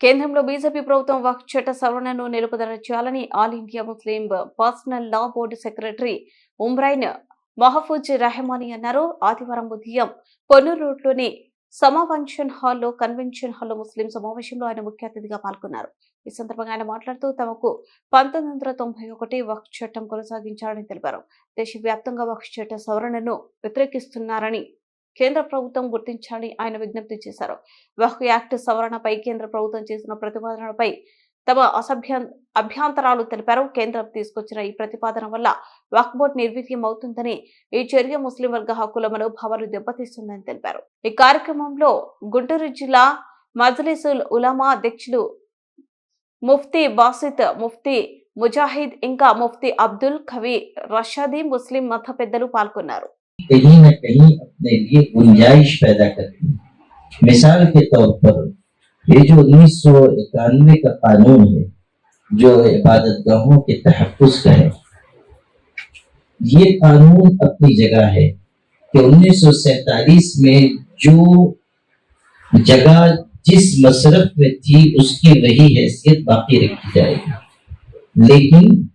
కేంద్రంలో బీజేపీ ప్రభుత్వం వక్ఫ్ చట్ట సవరణను నిలుపుదల చేయాలని all India Muslim personal law board secretary Umrain Mahfooz Rahmani అన్నారు. ఆదివారం ఉదయం పొన్నూరు రోడ్లోని సమావెన్షన్ హాల్లో కన్వెన్షన్ హాల్లో ముస్లిం సమావేశంలో ఆయన ముఖ్య అతిథిగా పాల్గొన్నారు. ఈ సందర్భంగా ఆయన మాట్లాడుతూ తమకు పంతొమ్మిది వందల తొంభై ఒకటి వక్ చట్టం కొనసాగించారని తెలిపారు. దేశవ్యాప్తంగా వక్ చట్ట సవరణను వ్యతిరేకిస్తున్నారని కేంద్ర ప్రభుత్వం గుర్తించాలని ఆయన విజ్ఞప్తి చేశారు. వహ్ యాక్ట్ సవరణపై కేంద్ర ప్రభుత్వం చేసిన ప్రతిపాదనలపై తమ అసభ్య అభ్యంతరాలు తెలిపారు. కేంద్రం తీసుకొచ్చిన ఈ ప్రతిపాదన వల్ల వక్ఫ్ బోర్డు నిర్వీర్యం అవుతుందని ఈ చర్య ముస్లిం వర్గ హక్కుల మనోభావాలు దెబ్బతీస్తుందని తెలిపారు. ఈ కార్యక్రమంలో గుంటూరు జిల్లా మజ్లిసుల్ ఉలమా అధ్యక్షులు ముఫ్తీ బాసిత్ ముఫ్తీ ముజాహిద్ ఇంకా ముఫ్తీ అబ్దుల్ కవి రషాదీ ముస్లిం మత పెద్దలు పాల్గొన్నారు. कहीं न कहीं अपने लिए गुंजाइश पैदा करती है। मिसाल के तौर पर, ये जो उन्नीस सौ इक्यानवे का कानून है, जो इबादत गाहों के तहफ़ुज़ का है, ये कानून अपनी जगह है कि उन्नीस सौ सैतालीस में जो जगह जिस मशरफ में थी, उसकी वही हैसियत बाकी रखी जाएगी। लेकिन